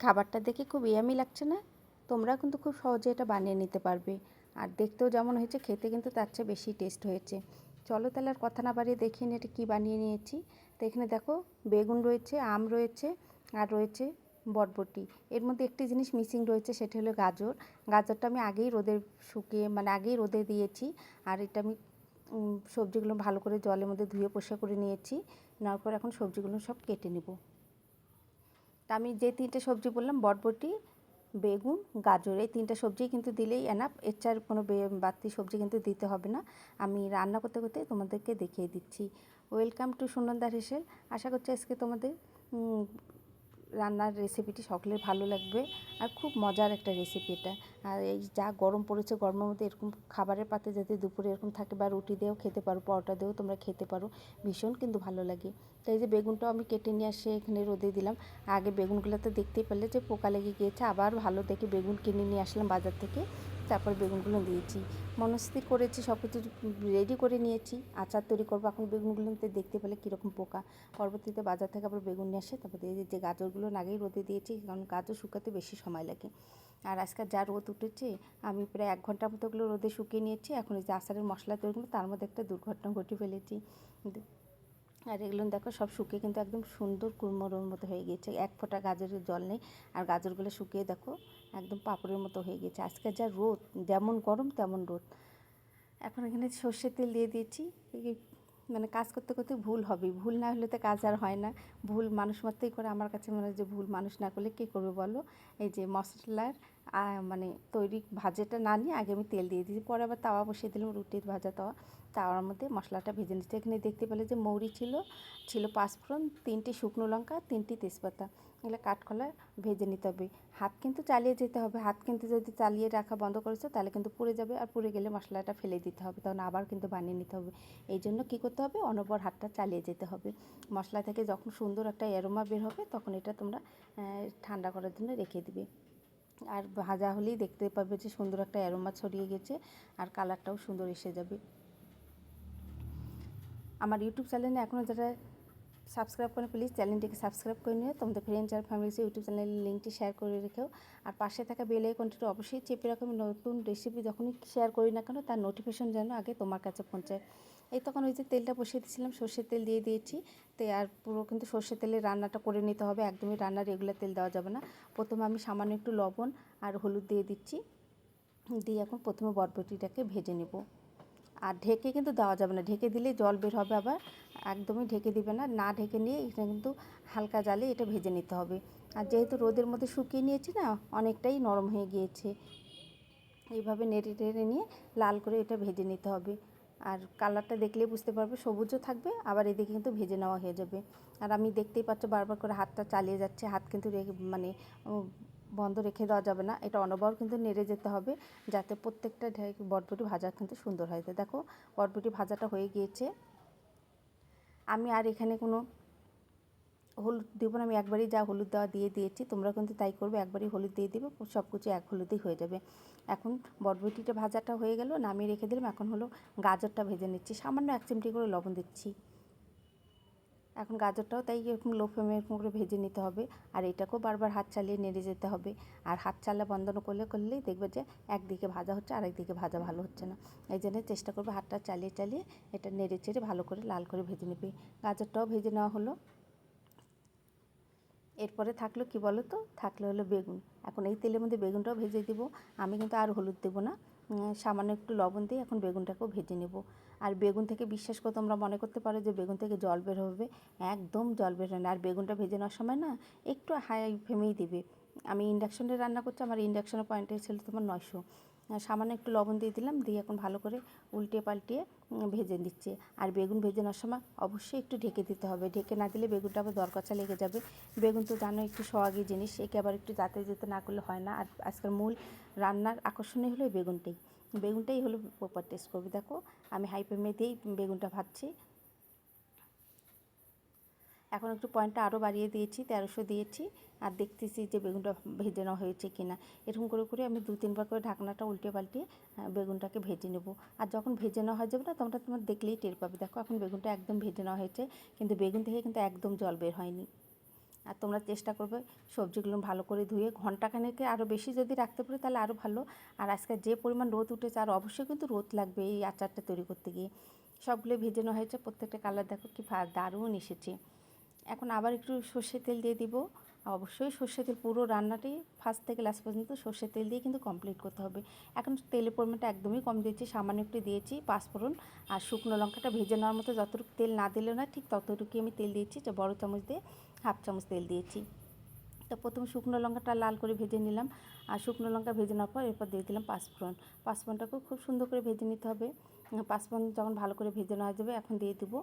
খাবারটা দেখে খুব ইয়ামি লাগছে না? তোমরা কিন্তু খুব সহজে এটা বানিয়ে নিতে পারবে। আর দেখতেও যেমন হয়েছে, খেতে কিন্তু তার চেয়ে বেশি টেস্ট হয়েছে। চলো তাহলে আর কথা না বাড়িয়ে দেখিয়ে এটা কী বানিয়ে নিয়েছি। তো এখানে দেখো, বেগুন রয়েছে, আম রয়েছে, আর রয়েছে বটবটি। এর মধ্যে একটি জিনিস মিসিং রয়েছে, সেটা হলো গাজর। গাজরটা আমি আগেই রোদে শুকিয়ে মানে আগেই রোদে দিয়েছি। আর এটা আমি সবজিগুলো ভালো করে জলের মধ্যে ধুয়ে পরিষ্কার করে নিয়েছি। নেওয়ার পর এখন সবজিগুলো সব কেটে নেব। তা আমি যে তিনটে সবজি বললাম, বটবটি, বেগুন, গাজর, এই তিনটা সবজি কিন্তু দিলেই এনাফ এর চার কোনো বাড়তি সবজি কিন্তু দিতে হবে না। আমি রান্না করতে করতে তোমাদেরকে দেখিয়ে দিচ্ছি। Welcome two সুনন্দার হেসেল। আশা করছি আজকে তোমাদের রান্নার রেসিপিটি সকলের ভালো লাগবে। আর খুব মজার একটা রেসিপি এটা। আর এই যা গরম পড়েছে, গরমের মধ্যে এরকম খাবারের পাতে যাতে দুপুরে এরকম থাকে বা রুটি দিয়েও খেতে পারো, পরোটা দিয়েও তোমরা খেতে পারো, ভীষণ কিন্তু ভালো লাগে। তো এই যে বেগুনটাও আমি কেটে নিয়ে আসে, এখানে রোদে দিলাম। আগে বেগুনগুলো তো দেখতেই পারলে যে পোকা লেগে গিয়েছে, আবার ভালো দেখে বেগুন কিনে নিয়ে আসলাম বাজার থেকে। তারপর বেগুনগুলো দিয়েছি। মনস্থির করেছি সব কিছু রেডি করে নিয়েছি। আচার তৈরি করব এখন বেগুনগুলোতে দেখতে পেলে কীরকম পোকা। পরবর্তীতে বাজার থেকে আবার বেগুন নিয়ে আসে। তারপর দিয়ে যে গাজরগুলো আগেই রোদে দিয়েছি, কারণ গাজর শুকাতে বেশি সময় লাগে। আর আজকে যা রোদ উঠেছে, আমি প্রায় এক ঘণ্টার মতো ওগুলো রোদে শুকিয়ে নিয়েছি। এখন যে আচারের মশলা তৈরি তার মধ্যে একটা দুর্ঘটনা ঘটে ফেলেছি। আর এগুলো দেখো সব শুকিয়ে কিন্তু একদম সুন্দর কুড়মোড়োর মতো হয়ে গিয়েছে। এক ফোঁটা গাজরের জল নেই আর গাজরগুলো শুকিয়ে দেখো একদম পাপড়ের মতো হয়ে গেছে আজকে যা রোদ, যেমন গরম তেমন রোদ। এখন এখানে সর্ষের তেল দিয়ে দিয়েছি। মানে কাজ করতে করতে ভুল হবে। ভুল না হলে তো কাজ আর হয় না। ভুল মানুষ মাত্রই করে। আমার কাছে মনে হয় যে ভুল মানুষ না করলে কী করবে বলো? এই যে মশলার মানে তৈরি ভাজাটা না নিয়ে আগে আমি তেল দিয়ে দিয়েছি। পরে আবার তাওয়া বসিয়ে দিলাম, রুটির ভাজা তাওয়া। তাওয়ার মধ্যে মশলাটা ভেজে নিচ্ছি। এখানে দেখতে পেলে যে মৌরি ছিল ছিল পাঁচফোড়ন, তিনটি শুকনো লঙ্কা, তিনটি তেজপাতা। এগুলো কাঠকলা ভেজে নিতে হবে। হাত কিন্তু চালিয়ে যেতে হবে। হাত কিন্তু যদি চালিয়ে রাখা বন্ধ করেছ, তাহলে কিন্তু পুড়ে যাবে আর পুড়ে গেলে মশলাটা ফেলে দিতে হবে। তখন আবার কিন্তু বানিয়ে নিতে হবে। এই জন্য কী করতে হবে? অনবর হাতটা চালিয়ে যেতে হবে। মশলা থেকে যখন সুন্দর একটা এরোমা বের হবে, তখন এটা তোমরা ঠান্ডা করার জন্য রেখে দিবে। আর ভাজা হলেই দেখতে পাবে যে সুন্দর একটা অ্যারোমা ছড়িয়ে গেছে আর কালারটাও সুন্দর এসে যাবে। আমার ইউটিউব চ্যানেলে এখনও যারা সাবস্ক্রাইব করে প্লিজ চ্যানেলটিকে সাবস্ক্রাইব করে নিও। তোমাদের ফ্রেন্ডস আর ফ্যামিলিসে ইউটিউব চ্যানেলের লিঙ্কটি শেয়ার করে রেখেও। আর পাশে থাকা বেল আইকনটি অবশ্যই চেপে রাখো। নতুন রেসিপি যখনই শেয়ার করি না কেন, তার নোটিফিকেশন যেন আগে তোমার কাছে পৌঁছায়। এই তখন ওই যে তেলটা বসিয়ে দিয়েছিলাম, সর্ষের তেল দিয়ে দিয়েছি। তো আর পুরো কিন্তু সর্ষের তেলে রান্নাটা করে নিতে হবে। একদমই রান্না রেগুলার তেল দেওয়া যাবে না। প্রথমে আমি সামান্য একটু লবণ আর হলুদ দিয়ে দিচ্ছি। দিয়ে এখন প্রথমে বরবটিটাকে ভেজে নেব। আর ঢেকে কিন্তু দেওয়া যাবে না। ঢেকে দিলে জল বের হবে আবার। একদমই ঢেকে দিবে না। না ঢেকে নিয়ে এটা কিন্তু হালকা জালে এটা ভেজে নিতে হবে। আর যেহেতু রোদের মধ্যে শুকিয়ে নিয়েছি না, অনেকটাই নরম হয়ে গিয়েছে। এইভাবে নেড়ে টেড়ে নিয়ে লাল করে এটা ভেজে নিতে হবে। আর কালারটা দেখলে বুঝতে পারবে, সবুজও থাকবে, আবার এদিকে কিন্তু ভেজে নেওয়া হয়ে যাবে। আর আমি দেখতেই পাচ্ছ বারবার করে হাতটা চালিয়ে যাচ্ছে। হাত কিন্তু মানে বন্ধ রেখে দেওয়া যাবে না। এটা অনবর কিন্তু নেড়ে যেতে হবে যাতে প্রত্যেকটা বটবটি ভাজা কিন্তু সুন্দর হয় দেখো, বটবটি ভাজাটা হয়ে গিয়েছে। আমি আর এখানে কোনো হলুদ দেবো না। আমি একবারই যা হলুদ দেওয়া দিয়ে দিয়েছি, তোমরা কিন্তু তাই করবে। একবারই হলুদ দিয়ে দেবে সব কিছু এক হলুদেই হয়ে যাবে। এখন বটবটিটা ভাজাটা হয়ে গেল, নামিয়ে রেখে দিলাম। এখন হলো গাজরটা ভেজে নিচ্ছি। সামান্য এক চিমটি করে লবণ দিচ্ছি। এখন গাজরটাও তাই এরকম লো ফ্লেমে এরকম করে ভেজে নিতে হবে। আর এটাকেও বারবার হাত চালিয়ে নেড়ে যেতে হবে। আর হাত চালা বন্ধ করলে, করলেই দেখবে যে একদিকে ভাজা হচ্ছে আর একদিকে ভাজা ভালো হচ্ছে না। এই জন্য চেষ্টা করবে হাতটা চালিয়ে চালিয়ে এটা নেড়ে চেড়ে ভালো করে লাল করে ভেজে নেবে। গাজরটাও ভেজে নেওয়া হলো। এরপরে থাকল কি বলো তো থাকল হলো বেগুন। এখন এই তেলের মধ্যে বেগুনটাও ভেজে দিব। আমি কিন্তু আর হলুদ দেবো না। সামান্য একটু লবণ দিয়ে এখন বেগুনটাকেও ভেজে নেব। আর বেগুন থেকে বিশ্বাস করে তোমরা মনে করতে পারো যে বেগুন থেকে জল বের হবে, একদম জল বের হয় না। আর বেগুনটা ভেজে নেওয়ার সময় না একটু হাই ফ্লেমেই দেবে। আমি ইন্ডাকশনে রান্না করছি, আমার ইন্ডাকশনের পয়েন্টে ছিল তোমার নয়শো। সামান্য একটু লবণ দিয়ে দিলাম, দিয়ে এখন ভালো করে উল্টে পাল্টিয়ে ভেজে দিচ্ছি আর বেগুন ভেজে নেওয়ার সময় অবশ্যই একটু ঢেকে দিতে হবে। ঢেকে না দিলে বেগুনটা আবার দরকাচা লেগে যাবে। বেগুন তো জানো একটু সোয়াগি জিনিস, একে আবার একটু যাতে যেতে না করলে হয় না। আর আজকাল মূল রান্নার আকর্ষণীয় হলো বেগুনটাই। বেগুনটাই হলো প্রপার টেস্ট করবে। দেখো, আমি হাই ফ্লেমে দিয়েই বেগুনটা ভাজছি। এখন একটু পয়েন্টটা আরও বাড়িয়ে দিয়েছি, তেরোশো দিয়েছি, আর দেখতেছি যে বেগুনটা ভেজে নেওয়া হয়েছে কি না এরকম করে করে আমি দু তিনবার করে ঢাকনাটা উল্টে পাল্টে বেগুনটাকে ভেজে নেব। আর যখন ভেজে নেওয়া হয়ে যাবে না, তখন তোমার দেখলেই টের পাবে। দেখো, এখন বেগুনটা একদম ভেজে নেওয়া হয়েছে, কিন্তু বেগুন থেকে কিন্তু একদম জল বের হয়নি। আর তোমরা চেষ্টা করবে সবজিগুলো ভালো করে ধুয়ে ঘন্টাখানেকে আরও বেশি যদি রাখতে পারো তাহলে আরও ভালো। আর আজকে যে পরিমাণ রোদ উঠেছে আর অবশ্যই কিন্তু রোদ লাগবে এই আচারটা তৈরি করতে গিয়ে। সবগুলো ভেজে নেওয়া হয়েছে, প্রত্যেকটা কালার দেখো কি দারুণ এসেছে। এখন আবার একটু সর্ষের তেল দিয়ে দিব। অবশ্যই সর্ষের তেল পুরো রান্নাটি ফার্স্ট থেকে লাস্ট পর্যন্ত সর্ষের তেল দিয়ে কিন্তু কমপ্লিট করতে হবে। এখন তেলের পরিমাণটা একদমই কম দিয়েছি, সামান্য একটু দিয়েছি পাঁচফোড়ন। আর শুকনো লঙ্কাটা ভেজে নেওয়ার মতো যতটুকু তেল না দিলেও না ঠিক ততটুকুই আমি তেল দিয়েছি বড় চামচ দিয়ে হাফ চামচ তেল দিয়েছি। তো প্রথমে শুকনো লঙ্কাটা লাল করে ভেজে নিলাম। আর শুকনো লঙ্কা ভেজে নেওয়ার পর এরপর দিয়ে দিলাম পাঁচফোড়ন। পাঁচফোড়নটাকেও খুব সুন্দর করে ভেজে নিতে হবে। পাঁচফোড়ন যখন ভালো করে ভেজে নেওয়া যাবে, এখন দিয়ে দেবো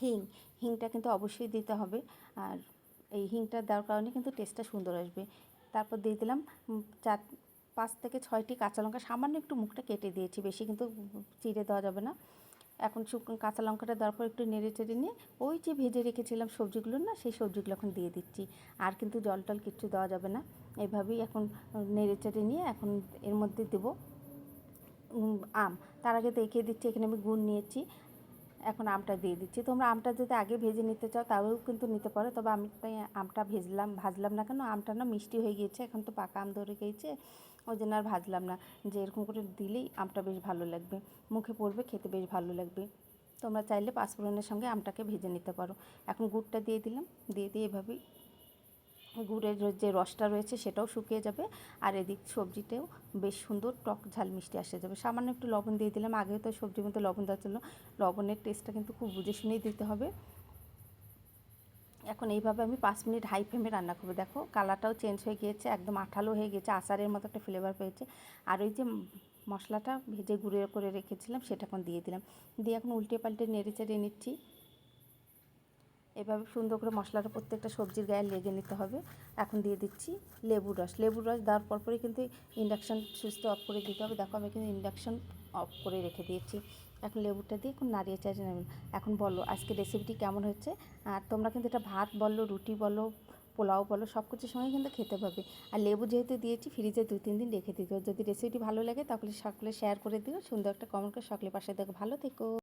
হিং। হিংটা কিন্তু অবশ্যই দিতে হবে। আর এই হিংটা দেওয়ার কারণে কিন্তু টেস্টটা সুন্দর আসবে। তারপর দিয়ে দিলাম চার, পাঁচ থেকে ছয়টি কাঁচা লঙ্কা। সামান্য একটু মুখটা কেটে দিয়েছি, বেশি কিন্তু চিড়ে দেওয়া যাবে না। এখন শুকনো কাঁচা লঙ্কাটা দেওয়ার পর একটু নেড়ে চেড়ে নিয়ে ওই যে ভেজে রেখেছিলাম সবজিগুলো না, সেই সবজিগুলো এখন দিয়ে দিচ্ছি। আর কিন্তু জল টল কিচ্ছু দেওয়া যাবে না। এভাবেই এখন নেড়ে চেড়ে নিয়ে এখন এর মধ্যে দেবো আম। তার আগে দেখিয়ে দিচ্ছি, এখানে আমি গুড় নিয়েছি। এখন আমটা দিয়ে দিচ্ছি। তোমরা আমটা যদি আগে ভেজে নিতে চাও তাহলেও কিন্তু নিতে পারো। তবে আমি আমটা ভেজলাম, ভাজলাম না কেন? আমটা না মিষ্টি হয়ে গিয়েছে, এখন তো পাকা আম ধরে গিয়েছে ওই জন্য আর ভাজলাম না। যে এরকম করে দিলেই আমটা বেশ ভালো লাগবে, মুখে পড়বে, খেতে বেশ ভালো লাগবে। তোমরা চাইলে পাঁচফোড়নের সঙ্গে আমটাকে ভেজে নিতে পারো। এখন গুড়টা দিয়ে দিলাম, দিয়ে দিয়ে এভাবেই গুড়ের যে রসটা রয়েছে সেটাও শুকিয়ে যাবে। আর এদিক সবজিতেও বেশ সুন্দর টক ঝাল মিষ্টি আসে যাবে। সামান্য একটু লবণ দিয়ে দিলাম। আগেও তো সবজির মধ্যে লবণ দেওয়া ছিল। লবণের টেস্টটা কিন্তু খুব বুঝে শুনেই দিতে হবে। এখন এইভাবে আমি পাঁচ মিনিট হাই ফ্লেমে রান্না করব। দেখো, কালারটাও চেঞ্জ হয়ে গিয়েছে, একদম আঠালো হয়ে গেছে আচারের মতো একটা ফ্লেভার পেয়েছে। আর ওই যে মশলাটা ভেজে গুঁড়ো করে রেখেছিলাম, সেটা এখন দিয়ে দিলাম। দিয়ে এখন উল্টে পাল্টে নেড়ে চেড়ে নিচ্ছি। এভাবে সুন্দর করে মশলাটা প্রত্যেকটা সবজির গায়ে লেগে নিতে হবে। এখন দিয়ে দিচ্ছি লেবুর রস। লেবুর রস দেওয়ার পরপরই কিন্তু ইন্ডাকশান সুইচটা অফ করে দিতে হবে। দেখো আমি কিন্তু ইন্ডাকশান অফ করে রেখে দিয়েছি। এখন লেবুটা দিয়ে এখন নাড়িয়ে চাড়িয়ে নেবেন এখন বলো আজকে রেসিপিটি কেমন হচ্ছে আর তোমরা কিন্তু এটা ভাত বলো, রুটি বলো, পোলাও বলো সব কিছুর সঙ্গে কিন্তু খেতে পাবে। আর লেবু যেহেতু দিয়েছি ফ্রিজে দু তিন দিন রেখে দিতে যদি রেসিপিটি ভালো লাগে তাহলে সকলে শেয়ার করে দিও। সুন্দর একটা কমেন্ট করে সকলে পাশে দেখো। ভালো থেকো।